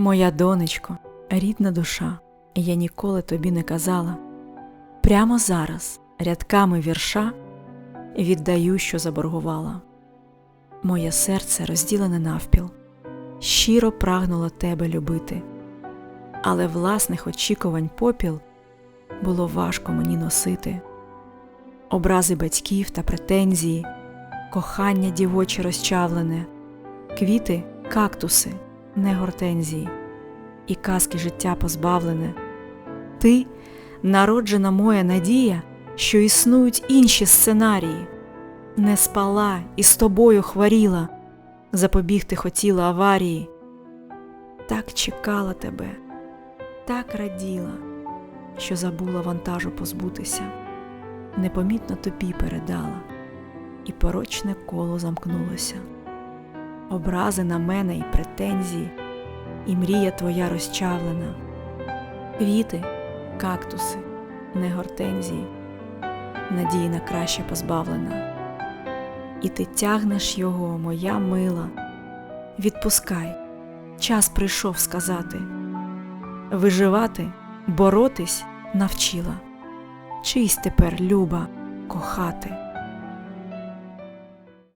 Моя донечко, рідна душа, я ніколи тобі не казала. Прямо зараз рядками вірша віддаю, що заборгувала. Моє серце розділене навпіл, щиро прагнуло тебе любити, але власних очікувань попіл було важко мені носити. Образи батьків та претензії, кохання дівоче розчавлене, квіти, кактуси, не гортензії, і казки життя позбавлене. Ти, народжена моя надія, що існують інші сценарії, не спала і з тобою хворіла, запобігти хотіла аварії. Так чекала тебе, так раділа, що забула вантажу позбутися, непомітно тобі передала, і порочне коло замкнулося. Образи на мене і претензії, і мрія твоя розчавлена, квіти, кактуси, не гортензії, надії на краще позбавлена. І ти тягнеш його, моя мила, відпускай, час прийшов сказати. Виживати, боротись навчила. Чись тепер, люба, кохати.